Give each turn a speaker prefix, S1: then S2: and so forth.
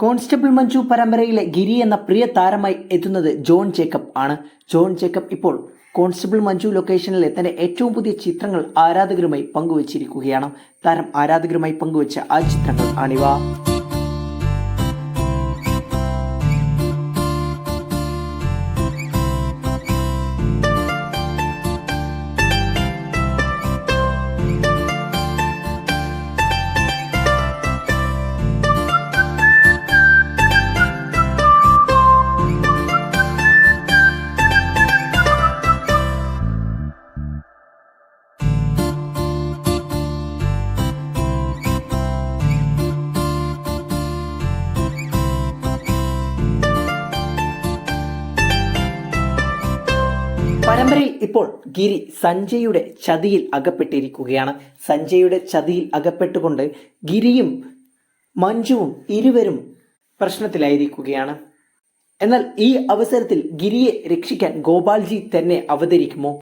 S1: Constable Manju പരമ്പരയിലെ ഗിരി എന്ന പ്രിയ താരമായി എത്തുന്നത് ജോൺ ജേക്കബ് ആണ്. ജോൺ ജേക്കബ് ഇപ്പോൾ കോൺസ്റ്റബിൾ മഞ്ജു ലൊക്കേഷനിലെ തന്റെ ഏറ്റവും പുതിയ ചിത്രങ്ങൾ ആരാധകരുമായി പങ്കുവച്ചിരിക്കുകയാണ്. താരം ആരാധകരുമായി പങ്കുവച്ച ആ ചിത്രങ്ങൾ ആണിവ. പരമ്പരയിൽ ഇപ്പോൾ ഗിരി സഞ്ജയുടെ ചതിയിൽ അകപ്പെട്ടിരിക്കുകയാണ്. സഞ്ജയുടെ ചതിയിൽ അകപ്പെട്ടുകൊണ്ട് ഗിരിയും മഞ്ജുവും ഇരുവരും പ്രശ്നത്തിലായിരിക്കുകയാണ്. എന്നാൽ ഈ അവസരത്തിൽ ഗിരിയെ രക്ഷിക്കാൻ ഗോപാൽജി തന്നെ അവതരിക്കുമോ?